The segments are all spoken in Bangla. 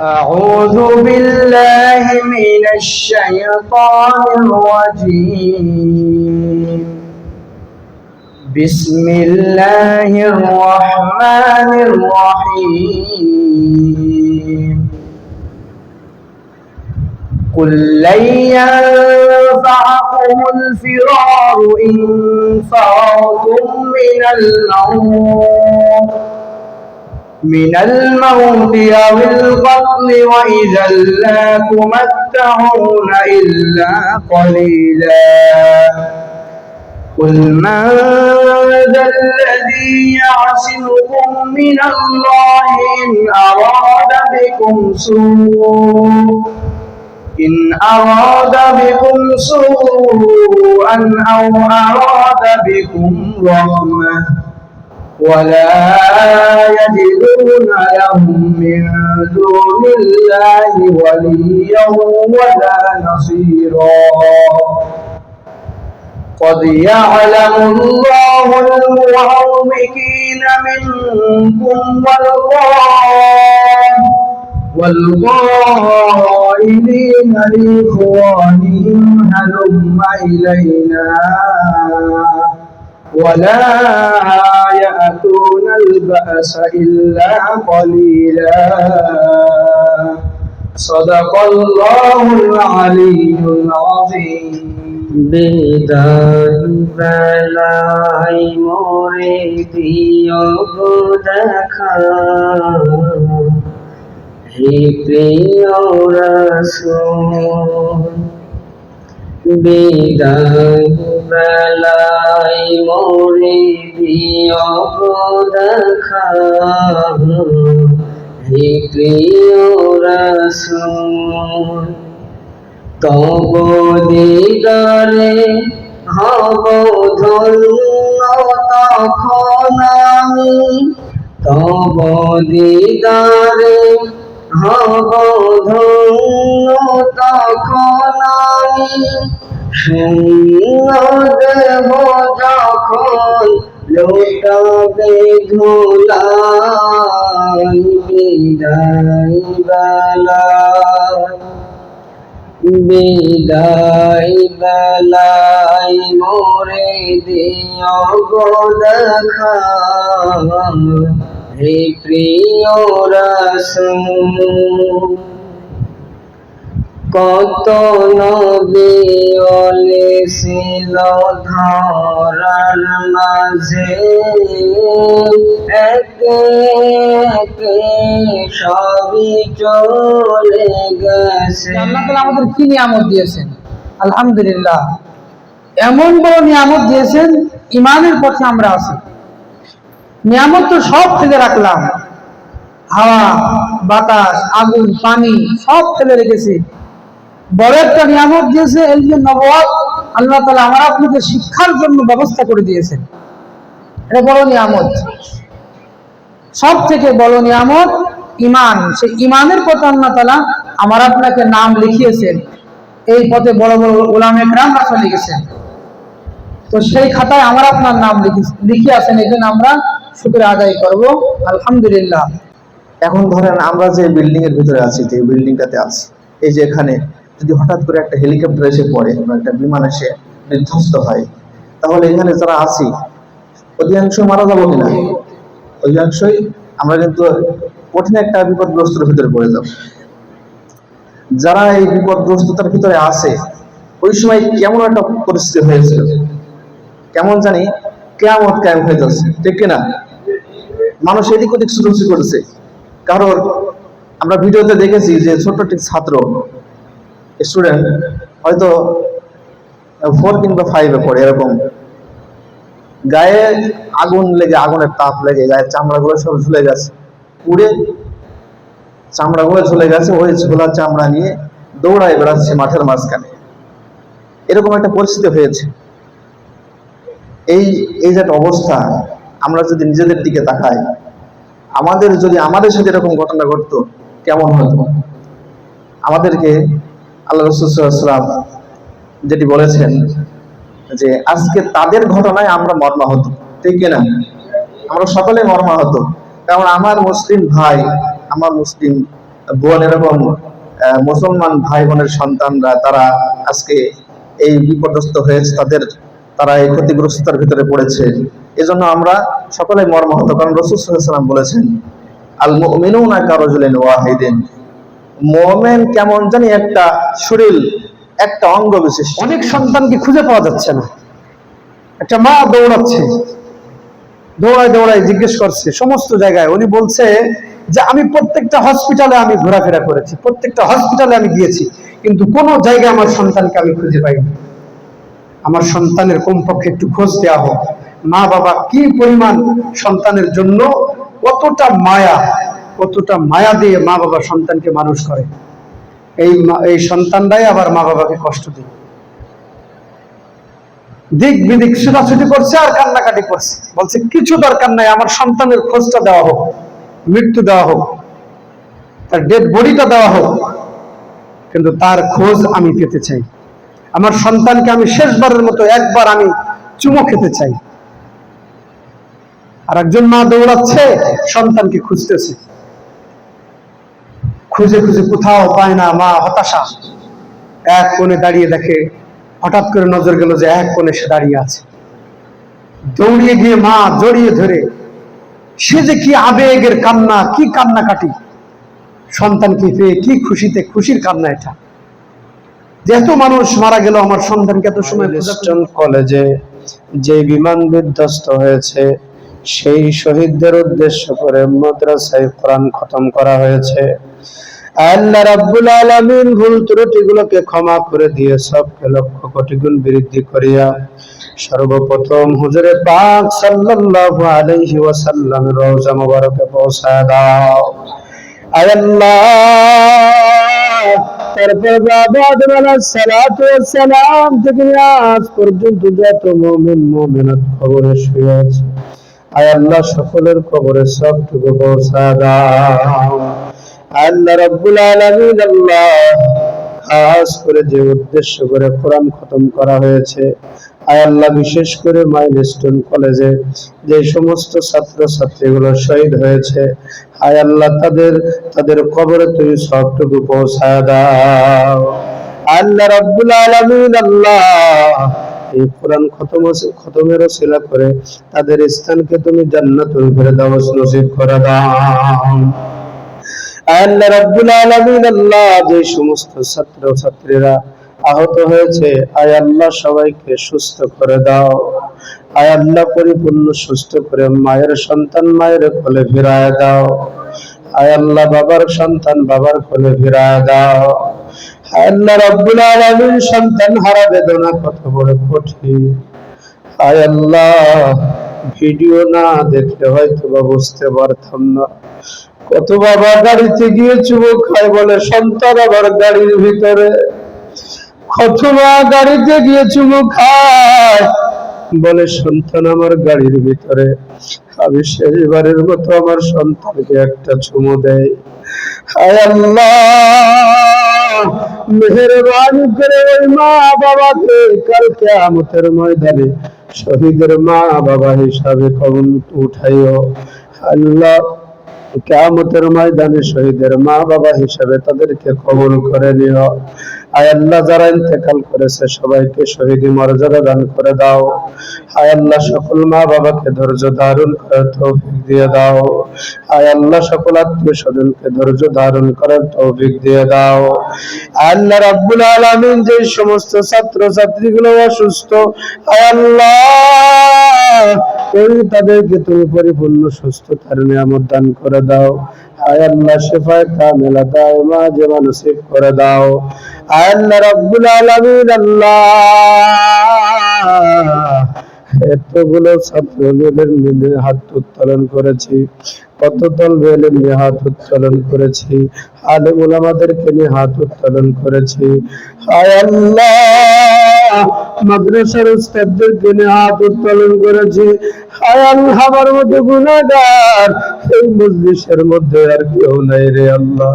أعوذ بالله من الشيطان الرجيم. بسم الله الرحمن الرحيم. قل لن ينفعكم الفرار إن فررتم من الموت من الموت أو القتل وإذا لا تمتعون إلا قليلا. قل من ذا الذي يعصمكم من الله إن أراد بكم سوء إن أراد بكم سوءا أو أراد بكم رحمة. ولا يجدون لهم من دون الله وليا ولا نصيرا. قد يعلم الله المعوقين منكم والقائلين لإخوانهم هلم إلينا. ولا يأتون البأس إلا قليلا صدق الله العلي العظيم বিদায় বেলায় মোরে দিয় গো দেখা হে প্রিয় রসুল বিদায় বেলায় মোরে হে প্রিয় রসুল, তব দিদারে হব ধন্য তখন আমি। তব দিদারে হব তখন আমি। দেব যখন লোটাবে ধুলাই বিদায় বেলায় বিদায় বেলায় মোরে দেখা হে প্রিয় রসুল কত নবিয়লে ছিল ধরার মাঝে। একে একে সবই চলে গেছে। আল্লাহ আমাদের কি নিয়ামত দিয়েছেন? আলহামদুলিল্লাহ। এমন বড় নিয়ামত দিয়েছেন ইমানের পথে আমরা আছি। নিয়ামত তো সব ফেলে রাখলাম। হাওয়া, বাতাস, আগুন, পানি সব ফেলে রেখেছি। বড় একটা নিয়ামত দিয়েছে, এই যে নবাব আল্লাহ তালা আমার আপনাকে শিক্ষার জন্য ব্যবস্থা করে দিয়েছেন। এটা বড় নিয়ামত। সব থেকে বড় নিয়ামত ইমান। সেই ইমানের পথে আল্লাহ তালা আমার আপনাকে নাম লিখিয়েছেন। এই পথে বড় বড় ওলাম একরাম রাখা লিখেছেন তো সেই খাতায় আমার আপনার নাম লিখি- আছেন, এই জন্য আমরা শুক্র আদায় করব। আলহামদুলিল্লাহ। এখন ধরেন আমরা যে বিল্ডিং এর ভিতরে আছি, যে বিল্ডিংটাতে আছি, এই যে এখানে যদি হঠাৎ করে একটা হেলিকপ্টার এসে পড়ে বা একটা বিমান এসে বিধ্বস্ত হয়, তাহলে এখানে যারা আছি অধিকাংশ মারা যাব কিনা? অধিকাংশই আমরা কিন্তু কঠিন একটা বিপদগ্রস্তের ভিতরে পড়ে যাব। যারা এই বিপদগ্রস্ততার ভিতরে আছে, ওই সময় কেমন একটা পরিস্থিতি হয়েছিল? কেমন জানি কেমন কায়েম হয়ে যাচ্ছে, ঠিক কিনা? মানুষ এদিক ওদিক ছুটোছুটি করেছে। কারণ আমরা ভিডিওতে দেখেছি যে ছোট্ট একটি ছাত্র স্টুডেন্ট হয়তো ফোর কিংবা ফাইভে পড়ে, এরকম। গায়ে আগুন লেগে, আগুনের তাপ লেগে, গায়ের চামড়াগুলো সব ঝুলে গেছে। পুড়ে চামড়াগুলো ঝুলে গেছে, ওই ঝোলা চামড়া নিয়ে দৌড়ায় বেড়াচ্ছে মাঠের মাঝখানে। এরকম একটা পরিস্থিতি হয়েছে। এই এই যে একটা অবস্থা, আমরা যদি নিজেদের দিকে তাকাই, আমাদের যদি, আমাদের সাথে এরকম ঘটনা ঘটতো, কেমন হতো? আমাদেরকে আল্লাহ রসুলাম যেটি বলেছেন যে, আজকে তাদের ঘটনায় আমরা মর্মাহত। ঠিক কিনা? আমরা সকলে মর্মাহত। কারণ আমার মুসলিম ভাই, আমার মুসলিম বোন এরকম মুসলমান ভাই বোনের সন্তানরা তারা আজকে এই বিপর্যস্ত হয়েছে। তাদের, তারা এই ক্ষতিগ্রস্ততার ভিতরে পড়েছে। এজন্য আমরা সকলে মর্মাহত। কারণ রসুল সাল্লাম বলেছেন আল মুমিনুনা কারজুলিন ওয়াহিদিন। মোমেন কেমন জানি একটা শরীর, একটা অঙ্গ বিশেষ অনেক সন্তানকে খুঁজে পাওয়া যাচ্ছে না। একটা মা দৌড়াচ্ছে। দৌড়ায় দৌড়ায় জিজ্ঞেস করছে, সমস্ত জায়গায়। উনি বলছে যে, আমি প্রত্যেকটা হসপিটালে আমি ঘোরাফেরা করেছি, প্রত্যেকটা হসপিটালে আমি গিয়েছি, কিন্তু কোনো জায়গায় আমার সন্তানকে আমি খুঁজে পাইনি। আমার সন্তানের কমপক্ষে একটু খোঁজ দেওয়া হোক। মা বাবা কি পরিমাণ সন্তানের জন্য কতটা মায়া কতটা মায়া দিয়ে মা বাবা সন্তানকে মানুষ করে। এই এই সন্তানরাই আবার মা বাবাকে কষ্ট দেয়। দিক বিদিক ছুটাছুটি করছে আর কান্নাকাটি করছে। বলছে, কিছু দরকার নাই, আমার সন্তানের খোঁজটা দেওয়া হোক, মৃত্যু দেওয়া হোক, তার ডেড বডিটা দেওয়া হোক, কিন্তু তার খোঁজ আমি পেতে চাই। আমার সন্তানকে আমি শেষবারের মতো একবার আমি চুমো খেতে চাই। আর একজন মা দৌড়াচ্ছে, সন্তানকে খুঁজতেছে। খুঁজে খুঁজে কোথাও পায় না মা হতাশা। এক কোণে দাঁড়িয়ে দেখে হঠাৎ করে নজর গেল যে এক কোণে সে দাঁড়িয়ে আছে। দৌড়িয়ে গিয়ে মা জড়িয়ে ধরে সে যে কি আবেগের কান্না কি কান্না কাটি সন্তানকে পেয়ে কি খুশিতে খুশির কান্না এটা। যে এত মানুষ মারা গেল আমার সন্তানকে এত সময় কলেজে যে বিমান বিধ্বস্ত হয়েছে সেই শহীদদের উদ্দেশ্য করে মাদ্রাসায় কোরআন খতম করা হয়েছে। আল্লাহ রাব্বুল আলামিন ভুল ত্রুটিগুলোকে ক্ষমা করে দিয়ে সবকে লক্ষ কোটি গুণ বৃদ্ধি করিয়া সর্বপ্রথম হুজুরে পাক সাল্লাল্লাহু আলাইহি ওয়াসাল্লামের রওজা মুবারকে পৌঁছায় দাও। আয় আল্লাহ তারপর আদম আলাইহিস সালাতু ওয়াস সালাম থেকে আজ পর্যন্ত যত মুমিন, মুমিনাত খবরে শুয়ে আছে। আয় আল্লাহ সকলের কবরে সবটুকু পৌঁছা দাও। আল্লাহ রাব্বুল আলামিন, আল্লাহ খাস করে যে উদ্দেশ্য করে কোরআন খতম করা হয়েছে, আয় আল্লাহ বিশেষ করে মাইলস্টোন কলেজে যে সমস্ত ছাত্র ছাত্রীগুলো শহীদ হয়েছে, আয় আল্লাহ তাদের তাদের কবরে তুমি সবটুকু পৌঁছায় দাও। আল্লাহ রাব্বুল আলামিন, আল্লাহ কোরআন করে তাদের স্থানকে তুমি জান্নাতুল ফেরদাউস নসিব করে দাও। আল্লাহ রাব্বুল আলামিন আল্লাহ যে সমস্ত ছাত্র ছাত্রীরা আহত হয়েছে, আয় আল্লাহ সবাইকে সুস্থ করে দাও। আয় আল্লাহ পরিপূর্ণ সুস্থ করে মায়ের সন্তান মায়ের কোলে ফিরায় দাও। আয় আল্লাহ বাবার সন্তান বাবার কোলে ফিরায় দাও। আল্লাহ রাব্বুল আলামিন সন্তান হারা বেদনা কত বড় কঠিন। আয় আল্লাহ, ভিডিও না দেখলে হয়তো বা বুঝতে পারতাম না। কত বাবা গাড়িতে গিয়ে চুমুক খায় বলে, সন্তান আবার গাড়ির ভিতরে। কত মা গাড়িতে গিয়ে চুমুক খায় বলে, সন্তান আমার গাড়ির ভিতরে। আমি শেষবারের মতো আমার সন্তানকে একটা চুমু দেয় হায় আল্লাহ! করে ওই মা বাবাকে ময়দানে শহীদের মা বাবা হিসাবে কবুল উঠাইও। আল্লাহ কেয়ামতের ময়দানে শহীদের মা বাবা হিসাবে তাদেরকে কবুল করে নিও। আয় আল্লাহ যারা ইন্তেকাল করেছে, সবাইকে শহীদি মর্যাদা দান করে দাও। আয় আল্লাহ, সকল মা বাবাকে ধৈর্য ধারণ তৌফিক দিয়ে দাও। আয় আল্লাহ, সকল আত্মীয় স্বজনকে ধৈর্য ধারণ তৌফিক দিয়ে দাও। আল্লাহ, রাব্বুল আলামিন, যে সমস্ত ছাত্র ছাত্রীগুলো অসুস্থ আয় আল্লাহ তাদেরকে তুমি পরিপূর্ণ সুস্থতার নিয়ামত দান করে দাও। আয় আল্লাহ, শেফায় কামেলা দাও মা যেমন নসিব করে দাও। আল্লাহ রাব্বুল আলামিন আল্লাহ। এতগুলো নিয়ে হাত উত্তোলন করেছি, কত দল বেলে নিয়ে হাত উত্তোলন করেছি আলেম ওলামাদেরকে নিয়ে হাত উত্তোলন করেছি। মাদ্রাসার হাত উত্তোলন করেছি। হায় আল্লাহ, আমার মধ্যে গুনাহগার, এই মজলিসের মধ্যে আর কেউ নাই রে আল্লাহ।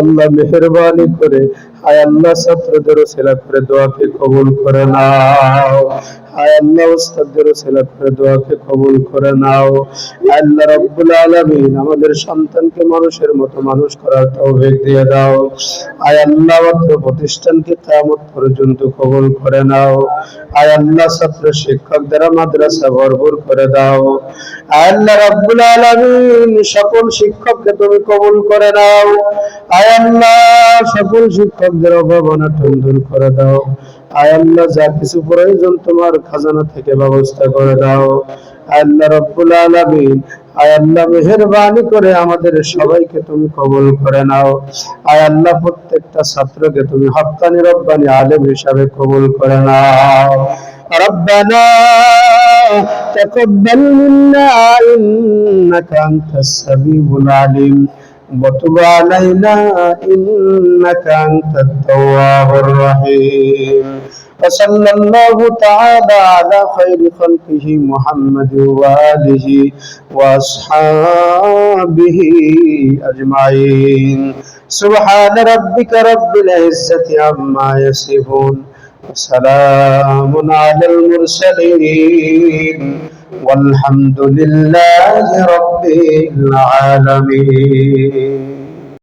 আল্লাহ, মেহরবানি করে, হায় আল্লাহ, ছাত্রদের করে দোয়াকে কবুল করে নাও। হায় আল্লাহ উস্তাদদের সেলা করে দোয়াকে কবুল করে নাও। আল্লাহ, রব্বুল আলামিন, আমাদের সন্তানকে মানুষের মতো মানুষ করার তৌফিক দিয়ে দাও। আয় আল্লাহ মাত্র প্রতিষ্ঠানকে কিয়ামত পর্যন্ত কবুল করে নাও। আয় আল্লাহ, ছাত্র শিক্ষক দ্বারা মাদ্রাসা ভরপুর করে দাও। আল্লাহ, রাব্বুল আলামিন, সকল শিক্ষককে তুমি কবুল করে নাও। আয় আল্লাহ সকল শিক্ষকদের অভাব অনটন দূর করে দাও আয় আল্লাহ যা কিছু প্রয়োজন তোমার খাজানা থেকে ব্যবস্থা করে দাও আয় আল্লাহ রব্বুল আলামিন আয় আল্লাহ মেহেরবানি করে আমাদের সবাইকে তুমি কবুল করে নাও আয় আল্লাহ প্রত্যেকটা ছাত্রকে তুমি হক্কানি রব্বানি আলেম হিসাবে কবুল করে নাও ربنا تقبل منا إنك أنت السميع العليم وتب علينا إنك أنت التواب الرحيم. وصلى الله تعالى على خير خلقه محمد وآله وأصحابه أجمعين. سبحان ربك رب العزة عما يصفون. وسلام على المرسلين والحمد لله رب العالمين.